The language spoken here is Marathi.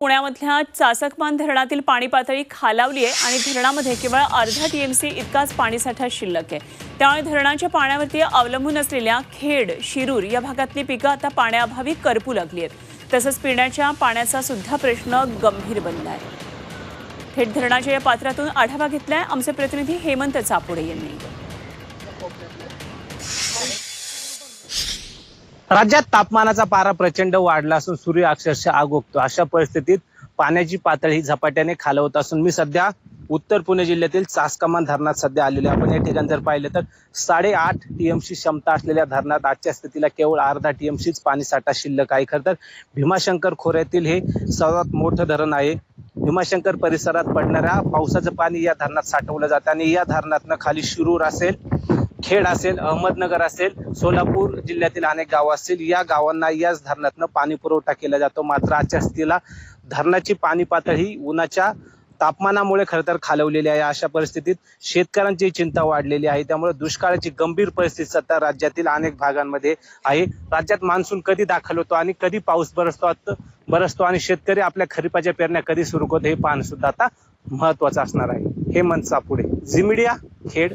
पुण्यामधल्या चासकमान धरणातील पाणी पातळी खालावली आहे आणि धरणामध्ये केवळ अर्धा टीएमसी इतकाच पाणीसाठा शिल्लक आहे. त्यामुळे धरणाच्या पाण्यावरती अवलंबून असलेल्या खेड शिरूर या भागातली पिकं आता पाण्याअभावी करपू लागली आहेत. तसंच पिण्याच्या पाण्याचा सुद्धा प्रश्न गंभीर बनला आहे. थेट धरणाच्या या पात्रातून आढावा घेतलाय आमचे प्रतिनिधी हेमंत चापुडे यांनी. राज्यात तापमानाचा पारा प्रचंड वाढला असून सूर्य अक्षरशः आग उगतो अशा परिस्थितीत पाण्याची पातळी झपाट्याने खालवत असून मी सध्या उत्तर पुणे जिल्ह्यातील चासकमान धरणात सध्या आलेलो आहे. आपण या ठिकाणी जर पाहिलं तर साडेआठ टीएमसी क्षमता असलेल्या धरणात आजच्या स्थितीला केवळ अर्धा टीएमसीच पाणी साठा शिल्लक आहे. खरं तर भीमाशंकर खोऱ्यातील हे सर्वात मोठं धरण आहे. भीमाशंकर परिसरात पडणाऱ्या पावसाचं पाणी या धरणात साठवलं जातं आणि या धरणातनं खाली शिरूर असेल खेड असेल अहमदनगर असेल सोलापूर जिल्ह्यातील अनेक गावं असतील या गावांना याच धरणातनं पाणी पुरवठा केला जातो. मात्र आजच्या स्थितीला धरणाची पाणी पातळी ही उन्हाच्या तापमानामुळे खरं तर खालवलेली आहे. अशा परिस्थितीत शेतकऱ्यांची चिंता वाढलेली आहे. त्यामुळे दुष्काळाची गंभीर परिस्थिती सध्या राज्यातील अनेक भागांमध्ये आहे. राज्यात मान्सून कधी दाखल होतो आणि कधी पाऊस बरसतो बरसतो आणि शेतकरी आपल्या खरीपाच्या पेरण्या कधी सुरू करतो हे पाहणं सुद्धा आता महत्वाचं असणार आहे. हे सापुडे झी मीडिया खेड.